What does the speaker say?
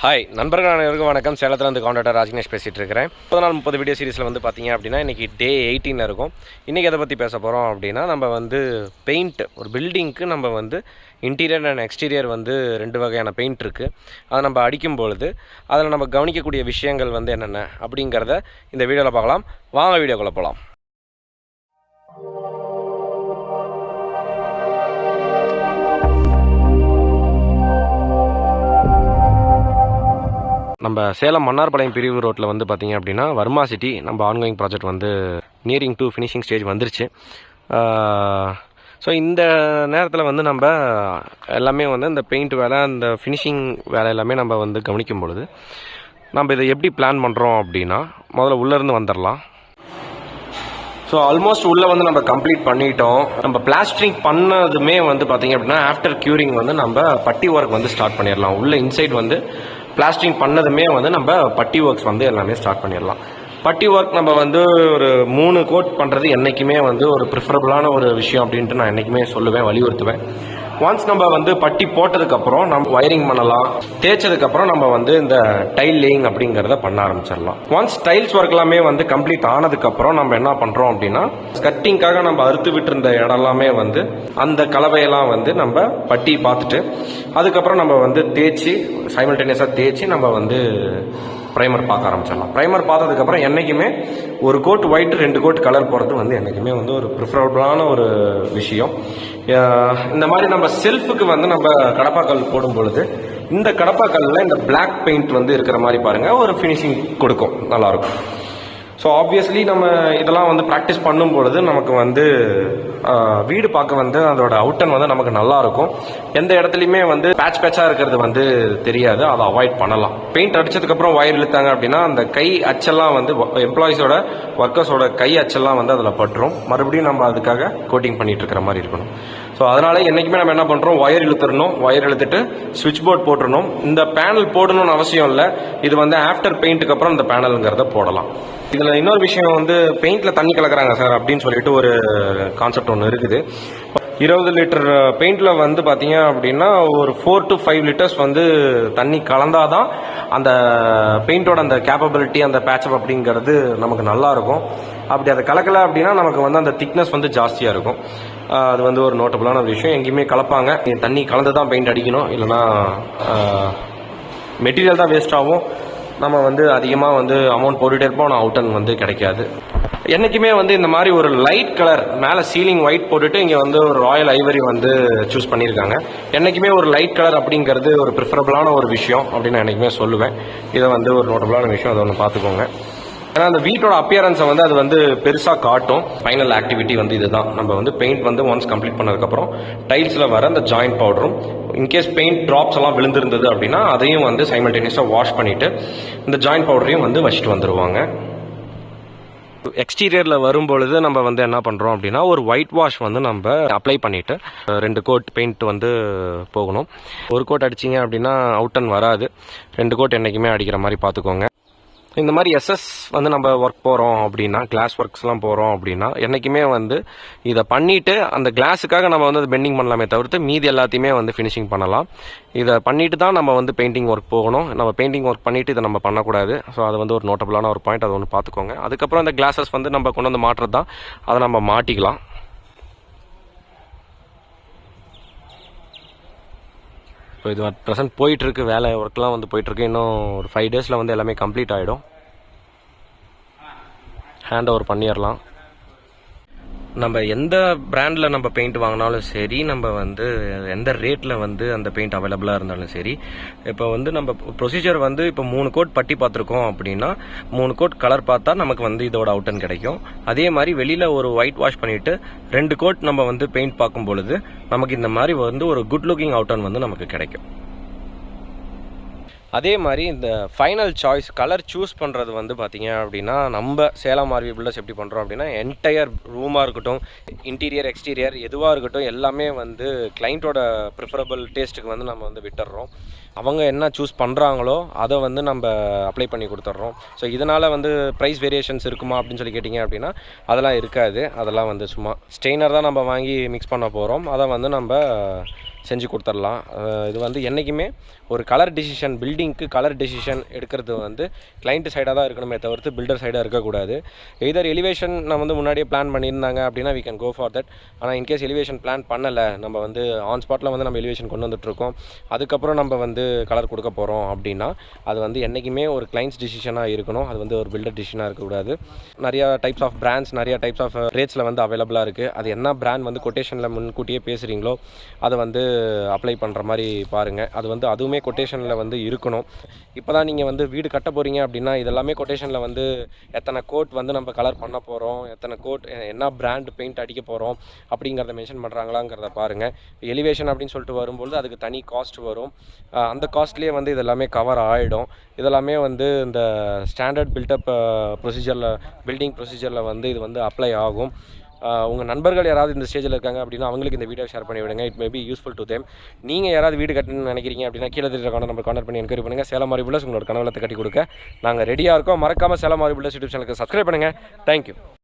Hi நண்பர்கள் அனைவருக்கும் வணக்கம். சேலத்தில் வந்து காண்டாக்டர் ராஜ்னேஷ் பேசிகிட்டு இருக்கிறேன். முப்பது நாள் முப்பது வீடியோ சீரிஸில் வந்து பார்த்தீங்க அப்படின்னா இன்றைக்கி டே எயிட்டீன் இருக்கும். இன்றைக்கி எதை பற்றி பேச போகிறோம் அப்படின்னா நம்ம வந்து பெயிண்ட் ஒரு பில்டிங்க்கு நம்ம வந்து இன்டீரியர் அண்ட் எக்ஸ்டீரியர் வந்து ரெண்டு வகையான பெயிண்ட் இருக்குது அதை நம்ம அடிக்கும் பொழுது அதில் நம்ம கவனிக்கக்கூடிய விஷயங்கள் வந்து என்னென்ன அப்படிங்கிறத இந்த வீடியோவில் பார்க்கலாம். வாங்க வீடியோக்குள்ளே போகலாம் நம்ம சேலம் மன்னார்பாளையம் பிரிவு ரோட்டில் வந்து பார்த்தீங்க அப்படின்னா வர்மா சிட்டி நம்ம ஆன்கோயிங் ப்ராஜெக்ட் வந்து நியரிங் டு ஃபினிஷிங் ஸ்டேஜ் வந்துருச்சு. ஸோ இந்த நேரத்தில் வந்து நம்ம எல்லாமே வந்து இந்த பெயிண்ட் வேலை இந்த ஃபினிஷிங் வேலை எல்லாமே நம்ம வந்து கவனிக்கும் பொழுது நம்ம இதை எப்படி பிளான் பண்ணுறோம் அப்படின்னா முதல்ல உள்ளேருந்து வந்துடலாம் ஸோ ஆல்மோஸ்ட் உள்ளே வந்து நம்ம கம்ப்ளீட் பண்ணிட்டோம். நம்ம பிளாஸ்டரிங் பண்ணதுமே வந்து பார்த்தீங்க அப்படின்னா ஆஃப்டர் க்யூரிங் வந்து நம்ம பட்டி ஒர்க் வந்து ஸ்டார்ட் பண்ணிடலாம் உள்ள இன்சைட் வந்து பிளாஸ்டிங் பண்ணதுமே வந்து நம்ம பட்டி ஒர்க்ஸ் வந்து எல்லாமே ஸ்டார்ட் பண்ணிடலாம். பட்டி ஒர்க் நம்ம வந்து ஒரு மூணு கோட் பண்ணுறது என்றைக்குமே வந்து ஒரு ப்ரிஃபரபுளான ஒரு விஷயம் அப்படின்ட்டு நான் என்றைக்குமே சொல்லுவேன் வலியுறுத்துவேன். ஒன்ஸ் நம்ம வந்து பட்டி போட்டதுக்கப்புறம் நம்ம ஒயரிங் பண்ணலாம். தேய்ச்சதுக்கப்புறம் நம்ம வந்து இந்த டைல் லேயிங் அப்படிங்கிறத பண்ண ஆரம்பிச்சிடலாம். ஒன்ஸ் டைல்ஸ் ஒர்க் எல்லாமே வந்து கம்ப்ளீட் ஆனதுக்கப்புறம் நம்ம என்ன பண்ணுறோம் அப்படின்னா கட்டிங்காக நம்ம அறுத்து விட்டுருந்த இடம் எல்லாமே வந்து அந்த கலவையெல்லாம் வந்து நம்ம பட்டி பார்த்துட்டு அதுக்கப்புறம் நம்ம வந்து தேய்ச்சி சைமல்டேனியஸாக தேய்ச்சி நம்ம வந்து ப்ரைமர் பார்க்க ஆரம்பிச்சிடலாம். ப்ரைமர் பார்த்ததுக்கப்புறம் என்றைக்குமே ஒரு கோட் ஒயிட்டு ரெண்டு கோட் கலர் போகிறது வந்து என்றைக்குமே வந்து ஒரு ப்ரிஃபரபுளான ஒரு விஷயம். இந்த மாதிரி நம்ம செல்ஃபுக்கு வந்து நம்ம கடப்பாக்கல் போடும் பொழுது இந்த கடப்பாக்கல்லில் இந்த பிளாக் பெயிண்ட் வந்து இருக்கிற மாதிரி பாருங்கள் ஒரு ஃபினிஷிங் கொடுக்கும். நல்லாயிருக்கும். ஸோ ஆப்வியஸ்லி நம்ம இதெல்லாம் வந்து ப்ராக்டிஸ் பண்ணும் பொழுது நமக்கு வந்து வீடு பார்க்க வந்து அதோட அவுட்டன் வந்து நமக்கு நல்லா இருக்கும் எந்த இடத்துலையுமே வந்து பேட்ச் பேட்சாக இருக்கிறது வந்து தெரியாது. அதை அவாய்ட் பண்ணலாம். பெயிண்ட் அடிச்சதுக்கப்புறம் ஒயர் இழுத்தாங்க அப்படின்னா அந்த கை அச்செல்லாம் வந்து எம்ப்ளாயிஸோட ஒர்க்கர்ஸோட கை அச்செல்லாம் வந்து அதில் பட்டுரும். மறுபடியும் நம்ம அதுக்காக கோட்டிங் பண்ணிட்டு இருக்கிற மாதிரி இருக்கணும். ஸோ அதனால என்னைக்குமே நம்ம என்ன பண்ணுறோம் ஒயர் இழுத்துடணும் ஒயர் இழுத்துட்டு சுவிட்ச் போர்ட் போட்டுடணும் இந்த பேனல் போடணும்னு அவசியம் இல்லை. இது வந்து ஆஃப்டர் பெயிண்ட்டுக்கு அப்புறம் இந்த பேனலுங்கிறத போடலாம். இதில் இன்னொரு விஷயம் வந்து பெயிண்டில் தண்ணி கலக்கிறாங்க சார் அப்படின்னு சொல்லிட்டு ஒரு கான்செப்ட் ஒன்று இருக்குது. இருபது லிட்டர் பெயிண்டில் வந்து பார்த்தீங்க அப்படின்னா ஒரு ஃபோர் டு ஃபைவ் லிட்டர்ஸ் வந்து தண்ணி கலந்தாதான் அந்த பெயிண்டோட அந்த கேப்பபிலிட்டி அந்த பேச்சப் அப்படிங்கிறது நமக்கு நல்லா இருக்கும். அப்படி அதை கலக்கலை அப்படின்னா நமக்கு வந்து அந்த திக்னஸ் வந்து ஜாஸ்தியாக இருக்கும். அது வந்து ஒரு நோட்டபுளான ஒரு விஷயம். எங்கேயுமே கலப்பாங்க. தண்ணி கலந்து தான் பெயிண்ட் அடிக்கணும். இல்லைன்னா மெட்டீரியல் தான் வேஸ்ட் ஆகும். நம்ம வந்து அதிகமாக வந்து அமௌண்ட் போட்டுகிட்டே இருப்போம். ஆனால் அவுட்டன் வந்து கிடைக்காது. என்றைக்குமே வந்து இந்த மாதிரி ஒரு லைட் கலர் மேலே சீலிங் ஒயிட் போட்டுட்டு இங்கே வந்து ஒரு ராயல் ஐவரி வந்து சூஸ் பண்ணியிருக்காங்க. என்றைக்குமே ஒரு லைட் கலர் அப்படிங்கிறது ஒரு ப்ரிஃபரபுளான ஒரு விஷயம் அப்படின்னு நான் என்றைக்குமே சொல்லுவேன். இதை வந்து ஒரு நோட்டபுளான விஷயம். அதை ஒன்று பார்த்துக்கோங்க. ஏன்னா அந்த வீட்டோட அப்பியரன்ஸை வந்து அது வந்து பெருசாக காட்டும். ஃபைனல் ஆக்டிவிட்டி வந்து இதுதான். நம்ம வந்து பெயிண்ட் வந்து ஒன்ஸ் கம்ப்ளீட் பண்ணதுக்கப்புறம் டைல்ஸில் வர அந்த ஜாயிண்ட் பவுடரும் இன்கேஸ் பெயிண்ட் ட்ராப்ஸ் எல்லாம் விழுந்திருந்தது அப்படின்னா அதையும் வந்து சைமல்டேனியஸாக வாஷ் பண்ணிவிட்டு இந்த ஜாயிண்ட் பவுடரையும் வந்து வச்சுட்டு வந்துடுவாங்க எக்ஸ்டீரியரில் வரும்பொழுது நம்ம வந்து என்ன பண்ணுறோம் அப்படின்னா ஒரு ஒயிட் வாஷ் வந்து நம்ம அப்ளை பண்ணிவிட்டு ரெண்டு கோட் பெயிண்ட் வந்து போகணும். ஒரு கோட் அடிச்சிங்க அப்படின்னா அவுட்டன் வராது. ரெண்டு கோட் என்றைக்குமே அடிக்கிற மாதிரி பார்த்துக்கோங்க. இந்த மாதிரி எஸ்எஸ் வந்து நம்ம ஒர்க் போகிறோம் அப்படின்னா கிளாஸ் ஒர்க்ஸ்லாம் போகிறோம் அப்படின்னா என்றைக்குமே வந்து இதை பண்ணிவிட்டு அந்த கிளாஸுக்காக நம்ம வந்து பெண்டிங் பண்ணலாமே தவிர்த்து மீதி எல்லாத்தையுமே வந்து ஃபினிஷிங் பண்ணலாம். இதை பண்ணிவிட்டு தான் நம்ம வந்து பெயிண்டிங் ஒர்க் போகணும். நம்ம பெயிண்டிங் ஒர்க் பண்ணிவிட்டு இதை நம்ம பண்ணக்கூடாது. ஸோ அது வந்து ஒரு நோட்டபுளான ஒரு பாயிண்ட் அதை ஒன்று பார்த்துக்கோங்க. அதுக்கப்புறம் அந்த கிளாஸஸ் வந்து நம்ம கொண்டு வந்து மாட்டுறது தான் அதை நம்ம மாட்டிக்கலாம். இப்போ இது ப்ரெசன்ட் போயிட்டுருக்கு வேலை ஒர்க்லாம் வந்து போயிட்டுருக்கு. இன்னும் ஒரு ஃபைவ் டேஸில் வந்து எல்லாமே கம்ப்ளீட் ஆகிடும் ஹேண்ட் ஓவர் பண்ணிடலாம். நம்ம எந்த பிராண்டில் நம்ம பெயிண்ட் வாங்கினாலும் சரி நம்ம வந்து எந்த ரேட்டில் வந்து அந்த பெயிண்ட் அவைலபிளாக இருந்தாலும் சரி இப்போ வந்து நம்ம ப்ரொசீஜர் வந்து இப்போ மூணு கோட் பட்டி பார்த்துருக்கோம் அப்படின்னா மூணு கோட் கலர் பார்த்தா நமக்கு வந்து இதோட அவுட்டன் கிடைக்கும். அதே மாதிரி வெளியில் ஒரு ஒயிட் வாஷ் பண்ணிவிட்டு ரெண்டு கோட் நம்ம வந்து பெயிண்ட் பார்க்கும் பொழுது நமக்கு இந்த மாதிரி வந்து ஒரு குட் லுக்கிங் அவுட்டன் வந்து நமக்கு கிடைக்கும். அதே மாதிரி இந்த ஃபைனல் சாய்ஸ் கலர் சூஸ் பண்ணுறது வந்து பார்த்தீங்க அப்படின்னா நம்ம சேலம் ஆர்வி பில்டர்ஸ் எப்படி பண்ணுறோம் அப்படின்னா என்டையர் ரூமாக இருக்கட்டும் இன்டீரியர் எக்ஸ்டீரியர் எதுவாக இருக்கட்டும் எல்லாமே வந்து கிளைண்ட்டோட ப்ரிஃபரபிள் டேஸ்ட்டுக்கு வந்து நம்ம வந்து விட்டுடுறோம். அவங்க என்ன சூஸ் பண்ணுறாங்களோ அதை வந்து நம்ம அப்ளை பண்ணி கொடுத்துட்றோம். ஸோ இதனால் வந்து ப்ரைஸ் வேரியேஷன்ஸ் இருக்குமா அப்படின்னு சொல்லி கேட்டிங்க அப்படின்னா அதெல்லாம் இருக்காது. அதெல்லாம் வந்து சும்மா ஸ்டெயினர் தான் நம்ம வாங்கி மிக்ஸ் பண்ண போகிறோம் அதை வந்து நம்ம செஞ்சு கொடுத்துடலாம். இது வந்து என்றைக்குமே ஒரு கலர் டிசிஷன் பில்டிங்க்கு கலர் டிசிஷன் எடுக்கிறது வந்து கிளைண்ட் சைடாக தான் இருக்கணுமே தவிர்த்து பில்டர் சைடாக இருக்கக்கூடாது. எதர் எலிவேஷன் நம்ம வந்து முன்னாடியே பிளான் பண்ணியிருந்தாங்க அப்படின்னா we can go for that ஆனால் இன்கேஸ் எலிவேஷன் பிளான் பண்ணலை நம்ம வந்து ஆன் ஸ்பாட்டில் வந்து நம்ம எலிவேஷன் கொண்டு வந்துட்டுருக்கோம் அதுக்கப்புறம் நம்ம வந்து கலர் கொடுக்க போகிறோம் அப்படின்னா அது வந்து என்றைக்குமே ஒரு கிளைண்ட்ஸ் டிசிஷனாக இருக்கணும். அது வந்து ஒரு பில்டர் டிசிஷனாக இருக்கக்கூடாது. நிறையா டைப்ஸ் ஆஃப் பிராண்ட்ஸ் நிறையா டைப்ஸ் ஆஃப் ரேட்ஸில் வந்து அவைலபிளாக இருக்குது அது என்ன பிராண்ட் வந்து கொட்டேஷனில் முன்கூட்டியே பேசுகிறீங்களோ அதை வந்து அப்ளை பண்ணுற மாதிரி பாருங்கள் அது வந்து அதுவுமே கொட்டேஷனில் வந்து இருக்கணும். இப்போ தான் நீங்கள் வந்து வீடு கட்ட போகிறீங்க அப்படின்னா இதெல்லாமே கொட்டேஷனில் வந்து எத்தனை கோட் வந்து நம்ம கலர் பண்ண போகிறோம் எத்தனை கோட் என்ன பிராண்ட் பெயிண்ட் அடிக்க போகிறோம் அப்படிங்கிறத மென்ஷன் பண்ணுறாங்களாங்கிறத பாருங்கள் எலிவேஷன் அப்படின்னு சொல்லிட்டு வரும்பொழுது அதுக்கு தனி காஸ்ட் வரும். அந்த காஸ்ட்லேயே வந்து இதெல்லாமே கவர் ஆகிடும் இதெல்லாமே வந்து இந்த ஸ்டாண்டர்ட் பில்டப் ப்ரொசீஜரில் பில்டிங் ப்ரொசீஜரில் வந்து இது வந்து அப்ளை ஆகும். உங்கள் நண்பர்கள் யாராவது இந்த ஸ்டேஜில் இருக்காங்க அப்படின்னா அவங்களுக்கு இந்த வீடியோ ஷேர் பண்ணி விடுங்க. It may be useful to them நீங்கள் யாராவது வீடு கட்டணும்னு நினைக்கிறீங்க அப்படின்னா கீழே தெரியுற நம்ம நம்பர் பண்ணி என்கொயரி பண்ணுங்கள் சேலம் மாறி பிள்ளஸ் உங்களோட கனவலத்தை கட்டி கொடுக்க. நாங்கள் ரெடியாக இருக்கோம். மறக்காமல் சேலம் மாறி பிள்ளஸ் யூடியூப் சேனலுக்கு சப்ஸ்கிரைப் பண்ணுங்கள் தேங்க்யூ